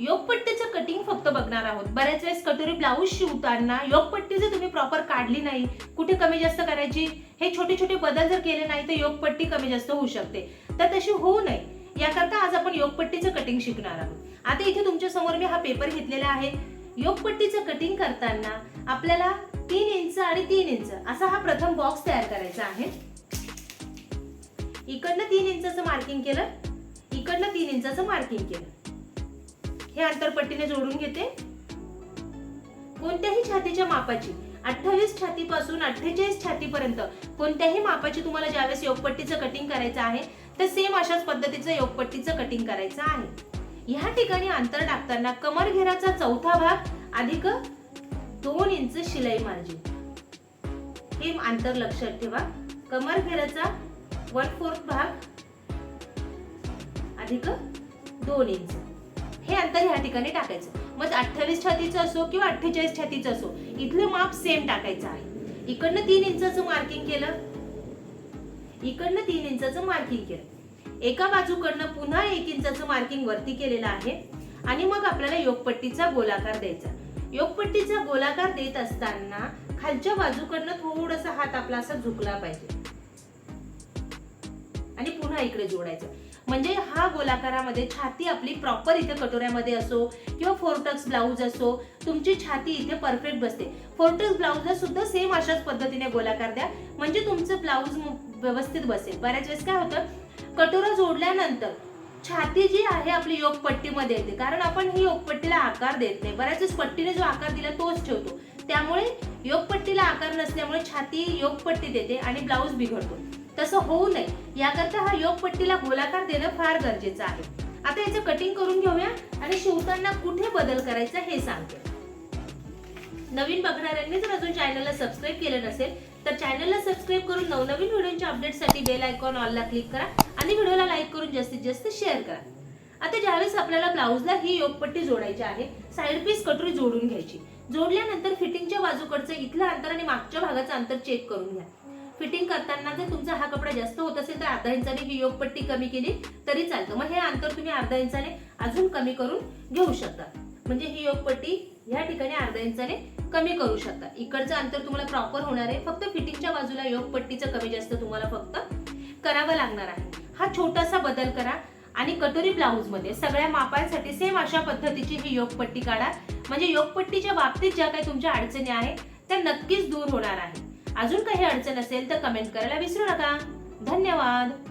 योगपट्टीचं cutting फक्त बघणार आहोत. बऱ्याच वेळेस कटोरी ब्लाऊज शिवताना योगपट्टी जर तुम्ही प्रॉपर काढली नाही कुठे कमी जास्त करायची हे छोटे छोटे बदल जर केले नाही तर योगपट्टी कमी जास्त होऊ शकते. तर तशी होऊ नये. याकरता आज आपण योगपट्टीचं कटिंग शिकणार आहोत. आता इथे तुमच्यासमोर मी हा पेपर घेतलेला आहे. योगपट्टीचं कटिंग करताना आपल्याला तीन इंच आणि तीन इंच असा हा प्रथम बॉक्स तयार करायचा आहे. इकडनं तीन इंचाचं मार्किंग केलं इकडनं तीन इंचाचं मार्किंग केलं. हे अंतरपट्टीने जोडून घेते. कोणत्याही छातीच्या मापाची अठ्ठावीस छातीपासून अठ्ठेचाळीस छातीपर्यंत कोणत्याही मापाची तुम्हाला ज्यावेळेस योगपट्टीचं कटिंग करायचं आहे तर सेम अशाच पद्धतीचं योगपट्टीचं कटिंग करायचं आहे. ह्या ठिकाणी अंतर टाकताना कमर घेराचा चौथा भाग अधिक दोन इंच शिलाई मार्जिन हे अंतर लक्षात ठेवा. कमर घेराचा वन फोर्थ भाग अधिक दोन इंच. हे अंतर ह्या ठिकाणी टाकायचं. मग अठ्ठावीस छातीचं असो किंवा अठ्ठेचाळीस छातीचं असो इथलं माप सेम टाकायचं आहे. इकडनं तीन इंचाचं मार्किंग केलं. इकडनं तीन इंचाचं मार्किंग केलं. एका बाजूकडनं पुन्हा एक इंचाचं मार्किंग वरती केलेलं आहे. आणि मग आपल्याला योगपट्टीचा गोलाकार द्यायचा. योगपट्टीचा गोलाकार देत असताना खालच्या बाजूकडनं थोडासा हात आपला असा झुकला पाहिजे. आणि पुन्हा इकडे जोडायचं. म्हणजे हा गोलाकारामध्ये छाती आपली प्रॉपर इथे कटोऱ्यामध्ये असो किंवा फोर्टक्स ब्लाऊज असो तुमची छाती इथे परफेक्ट बसते. फोर्टक्स ब्लाऊजला सुद्धा सेम अशाच पद्धतीने गोलाकार द्या. म्हणजे तुमचं ब्लाऊज व्यवस्थित बसेल. बऱ्याच वेळेस काय होतं कटोरा जोडल्यानंतर छाती जी आहे आपली योगपट्टीमध्ये येते. कारण आपण ही योगपट्टीला आकार देत नाही. बऱ्याच वेळेस पट्टीने जो आकार दिला तोच ठेवतो. त्यामुळे योगपट्टीला आकार नसल्यामुळे छाती योगपट्टी देते आणि ब्लाऊज बिघडतो. तसं होऊ नये. याकरता हा योगपट्टीला गोलाकार देणं फार गरजेचं आहे. आता याचं कटिंग करून घेऊया आणि शिवताना कुठे बदल करायचा हे सांगते. नवीन बघणाऱ्यांनी जर अजून चॅनलला सबस्क्राईब केलं नसेल तर चॅनलला सबस्क्राईब करून नवनवीन व्हिडिओच्या अपडेटसाठी बेल आयकॉन ऑलला क्लिक करा आणि व्हिडिओला लाईक करून जास्तीत जास्त शेअर करा. आता ज्यावेळेस आपल्याला ब्लाऊजला ही योगपट्टी जोडायची आहे साईड पीस कटोरी जोडून घ्यायची. जोडल्यानंतर फिटिंगच्या बाजूकडचं इथलं अंतर आणि मागच्या भागाचं अंतर चेक करून घ्या. फिटिंग करताना जर तुमचा हा कपडा जास्त होत असेल तर अर्धा इंचाने ही योगपट्टी कमी केली तरी चालतं. मग हे अंतर तुम्ही अर्धा इंचाने अजून कमी करून घेऊ शकता. म्हणजे ही योगपट्टी या ठिकाणी अर्धा इंचाने कमी करू शकता. इकडचं अंतर तुम्हाला प्रॉपर होणार आहे. फक्त फिटिंगच्या बाजूला योगपट्टीचं कमी जास्त तुम्हाला फक्त करावं लागणार आहे. हा छोटासा बदल करा आणि कटोरी ब्लाऊजमध्ये सगळ्या मापांसाठी सेम अशा पद्धतीची ही योगपट्टी काढा. म्हणजे योगपट्टीच्या बाबतीत ज्या काही तुमच्या अडचणी आहेत त्या नक्कीच दूर होणार आहे अजून काही अडचण असेल तर कमेंट करायला विसरू नका. धन्यवाद.